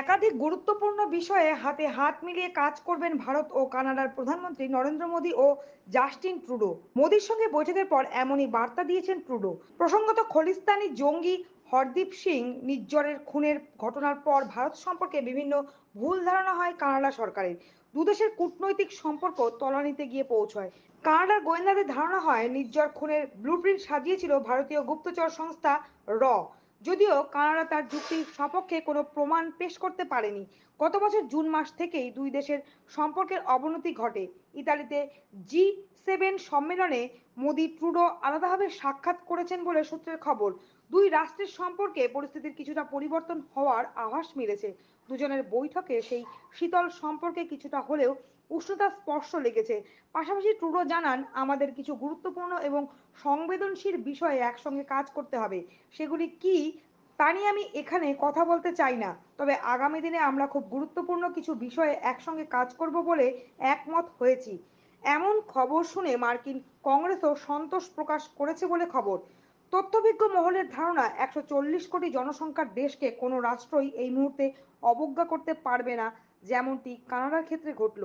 একাধিক গুরুত্বপূর্ণ বিষয়ে হাতে হাত মিলিয়ে কাজ করবেন ভারত ও কানাডার প্রধানমন্ত্রী নরেন্দ্র মোদী ও জাস্টিন ট্রুডো। মোদীর সঙ্গে বৈঠকের পর এমনই বার্তা দিয়েছেন ট্রুডো। প্রসঙ্গত খলিস্তানি জঙ্গি হরদীপ সিং নিজ্জরের খুনের ঘটনার পর ভারত সম্পর্কে বিভিন্ন ভুল ধারণা হয় কানাডা সরকারের। দুদেশের কূটনৈতিক সম্পর্ক তলানিতে গিয়ে পৌঁছয়। কানাডার গোয়েন্দাদের ধারণা হয়, নিজ্জর খুনের ব্লুপ্রিন্ট সাজিয়েছিল ভারতীয় গুপ্তচর সংস্থা র। যদিও কানাডা তার যুক্তির সপক্ষে কোনো প্রমাণ পেশ করতে পারেনি। গত বছর জুন মাস থেকেই দুই দেশের সম্পর্কের অবনতি ঘটে। ইতালিতে জি সেভেন সম্মেলনে মোদি ট্রুডো আলাদাভাবে সাক্ষাৎ করেছেন বলে সূত্রের খবর। দুই রাষ্ট্রের সম্পর্কে পরিস্থিতির কিছুটা পরিবর্তন হওয়ার আভাস মিলেছে। দুজনের বৈঠকে সেই শীতল সম্পর্কে কিছুটা হলেও উষ্ণতা স্পর্শ লেগেছে। পাশাপাশি ট্রুডো জানান, আমাদের কিছু গুরুত্বপূর্ণ এবং সংবেদনশীল বিষয়ে একসঙ্গে কাজ করতে হবে। সেগুলি কি, তা নিয়ে আমি এখানে কথা বলতে চাই না। তবে আগামী দিনে আমরা খুব গুরুত্বপূর্ণ কিছু বিষয়ে একসঙ্গে কাজ করব বলে একমত হয়েছি। এমন খবর শুনে মার্কিন কংগ্রেসও সন্তোষ প্রকাশ করেছে বলে খবর। তথ্যভিজ্ঞ মহলের ধারণা, একশো চল্লিশ কোটি জনসংখ্যার দেশকে কোনো রাষ্ট্রই এই মুহূর্তে অবজ্ঞা করতে পারবে না, যেমনটি কানাডার ক্ষেত্রে ঘটল।